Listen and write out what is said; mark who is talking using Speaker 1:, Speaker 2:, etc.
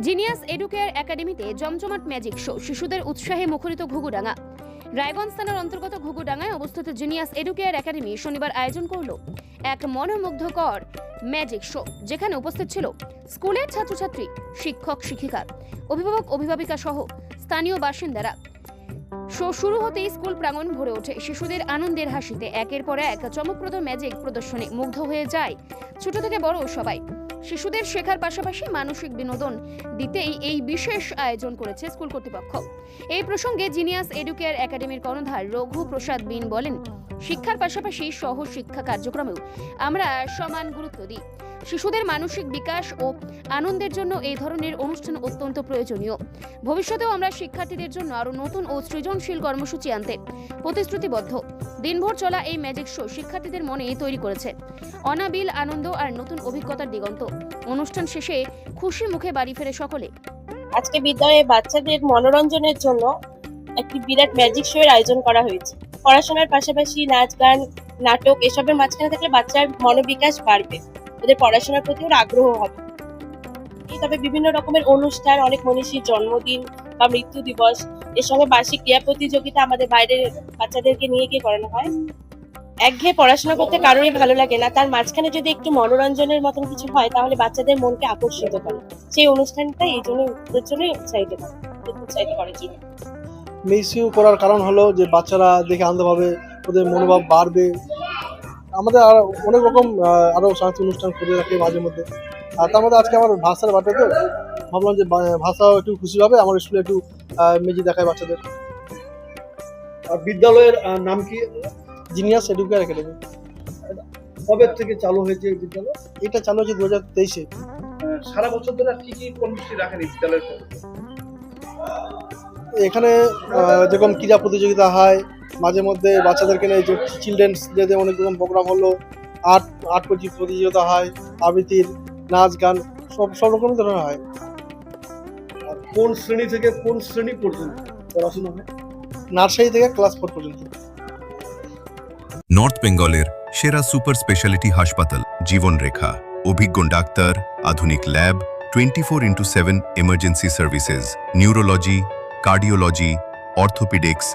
Speaker 1: Genius educare একাডেমিতে জমজমাট magic show, শিশুদের উৎসাহে মুখরিত ঘুঘুডাঙ্গা। রায়গঞ্জ থানার অন্তর্গত ঘুঘুডাঙ্গায় অবস্থিত জিনিয়াস এডুকেয়ার একাডেমি শনিবার আয়োজন করল এক মনোমুগ্ধকর ম্যাজিক শো, যেখানে উপস্থিত ছিল স্কুলের ছাত্রছাত্রী, শিক্ষক, শিক্ষিকা, অভিভাবক, অভিভাবিকা সহ স্থানীয় বাসিন্দারা। শো শুরু হতেই স্কুল প্রাঙ্গণ ভরে ওঠে। শিশুদের আনন্দের হাসিতে একের পর এক চমকপ্রদ ম্যাজিক প্রদর্শনী মুগ্ধ হয়ে যায় ছোট থেকে বড় সবাই। শিশুদের শেখার পাশাপাশি মানসিক বিনোদন দিতেই এই বিশেষ আয়োজন করেছে স্কুল কর্তৃপক্ষ। এই প্রসঙ্গে জিনিয়াস এডুকেয়ার একাডেমির কর্ণধার রঘু প্রসাদ বিন বলেন, শিক্ষার পাশাপাশি সহ শিক্ষা কার্যক্রমেও আমরা সমান গুরুত্ব দিই। শিশুদের মানসিক বিকাশ ও আনন্দের জন্য এই ধরনের অনুষ্ঠান অত্যন্ত প্রয়োজনীয়। ভবিষ্যতেও আমরা শিক্ষার্থীদের জন্য আরও নতুন ও সৃজনশীল কর্মসূচি আনতে প্রতিশ্রুতিবদ্ধ। দিনভর চলা এই ম্যাজিক শো শিক্ষার্থীদের মনে তৈরি করেছে। অনাবিল আনন্দ আর নতুন অভিজ্ঞতার দিগন্ত। অনুষ্ঠান শেষে খুশি মুখে বাড়ি ফেরে সকলে।
Speaker 2: আজকে বিদ্যালয়ে বাচ্চাদের মনোরঞ্জনের জন্য একটি বিরাট ম্যাজিক শো এর আয়োজন করা হয়েছে। পড়াশোনার পাশাপাশি নাচ, গান, নাটক এসবের মাঝখানে থাকলে বাচ্চার মনোবিকাশ বাড়বে। ওদের পড়াশোনার প্রতি ওর আগ্রহ হবে। তবে বিভিন্ন রকমের অনুষ্ঠান, অনেক মনীষীর জন্মদিন বা মৃত্যু দিবস এর সঙ্গে বার্ষিক ক্রিয়া প্রতিযোগিতা আমাদের বাইরের বাচ্চাদেরকে নিয়ে গিয়ে করানো হয়। একঘেয়ে পড়াশোনা করতে কারোরই ভালো লাগে না। তার মাঝখানে যদি একটু মনোরঞ্জনের মতন কিছু হয়, তাহলে বাচ্চাদের মনকে আকর্ষিত করে। সেই অনুষ্ঠানটা এই জন্য ওদের জন্য উৎসাহিত করে, উৎসাহিত করার জন্য
Speaker 3: মিসইউ করার কারণ হলো যে বাচ্চারা দেখে আনন্দ পাবে, ওদের মনোভাব বাড়বে। আমাদের আর অনেক রকম আরও আরও সাংস্কৃতিক অনুষ্ঠান করে রাখি মাঝে মধ্যে। আর তার মধ্যে আজকে আমার ভাষার বাটে তো ভাবলাম যে ভাষাও একটু খুশি হবে আমার স্কুলে একটু মেজি দেখায় বাচ্চাদের।
Speaker 4: আর বিদ্যালয়ের নাম কি?
Speaker 3: Genius educare academy.
Speaker 4: কবে থেকে চালু হয়েছে এই বিদ্যালয়?
Speaker 3: এটা চালু হয়েছে দু হাজার তেইশে
Speaker 4: সারা বছর ধরে কি কি কর্মসূচি রাখেন এই বিদ্যালয়ের
Speaker 3: এখানে যেরকম ক্রীড়া প্রতিযোগিতা হয় মাঝে মধ্যে বাচ্চাদেরকে নিয়ে যে চিলড্রেন্স ডেতে অনেক রকম প্রোগ্রাম হলো। আর্ট আর্ট প্রতি- প্রতিযোগিতা হয় আবৃত্তির নাচ গান সব সব রকম ধরনের হয়।
Speaker 4: কোন শ্রেণি থেকে কোন শ্রেণি পর্যন্ত পড়াশোনা হয়?
Speaker 3: নার্সারি থেকে ক্লাস ফোর পর্যন্ত।
Speaker 5: নর্থ বেঙ্গলের সেরা সুপার স্পেশালিটি হাসপাতাল জীবনরেখা। অভিজ্ঞ ডাক্তার আধুনিক lab twenty four into seven emergency services neurology cardiology orthopedics